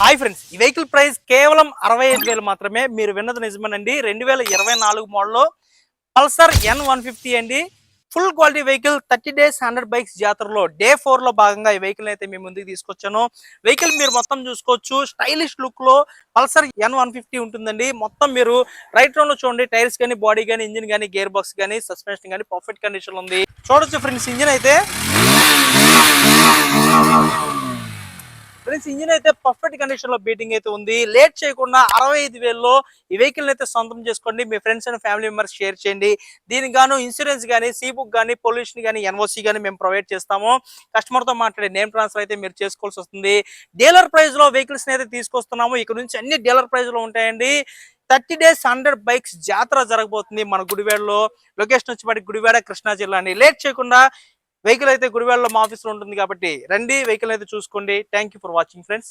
Hi friends ఈ vehicle price కేవలం అరవై ఐదు వేలు మాత్రమే. మీరు విన్నది నిజమేనండి. రెండు వేల ఇరవై నాలుగు మోడల్లో పల్సర్ ఎన్ వన్ ఫిఫ్టీ అండి. Full quality vehicle thirty days hundred bikes జాతరలో. డే ఫోర్లో భాగంగా ఈ వెహికల్ అయితే మీ ముందుకు తీసుకొచ్చాను. వెహికల్ మీరు మొత్తం చూసుకోవచ్చు. స్టైలిష్ లుక్లో పల్సర్ ఎన్ వన్ ఫిఫ్టీ ఉంటుందండి. మొత్తం మీరు రైట్ రౌండ్లో చూడండి. టైర్స్ కానీ బాడీ కానీ ఇంజిన్ కానీ గేర్ బాక్స్ కానీ సస్పెన్షన్ కానీ పర్ఫెక్ట్ కండిషన్ ఉంది. చూడొచ్చు ఫ్రెండ్స్ ఇంజిన్ అయితే ఫ్రెండ్స్ ఇంజిన్ అయితే పర్ఫెక్ట్ కండిషన్లో బీటింగ్ అయితే ఉంది. లేట్ చేయకుండా అరవై ఐదు వేల్లో ఈ వెహికల్ అయితే సొంతం చేసుకోండి. మీ friends and family members share చేయండి. దీనికి గాను ఇన్సూరెన్స్ కానీ సీ బుక్ కానీ పొల్యూషన్ కానీ ఎన్ఓసీ కానీ మేము ప్రొవైడ్ చేస్తాము. కస్టమర్తో మాట్లాడే నేమ్ ట్రాన్స్ఫర్ అయితే మీరు చేసుకోవాల్సి వస్తుంది. డీలర్ ప్రైస్లో వెహికల్స్ అయితే తీసుకొస్తున్నాము. ఇక్కడ నుంచి అన్ని డీలర్ ప్రైస్లో ఉంటాయండి. థర్టీ డేస్ హండ్రెడ్ బైక్స్ జాతర జరగబోతుంది మన గుడివాడలో. లొకేషన్ వచ్చి మనకి గుడివాడ కృష్ణా జిల్లా అండి. లేట్ చేయకుండా వెహికల్ అయితే గుడివాడలో మా ఆఫీస్లో ఉంటుంది కాబట్టి రండి వెహికల్ అయితే చూసుకోండి. Thank for watching friends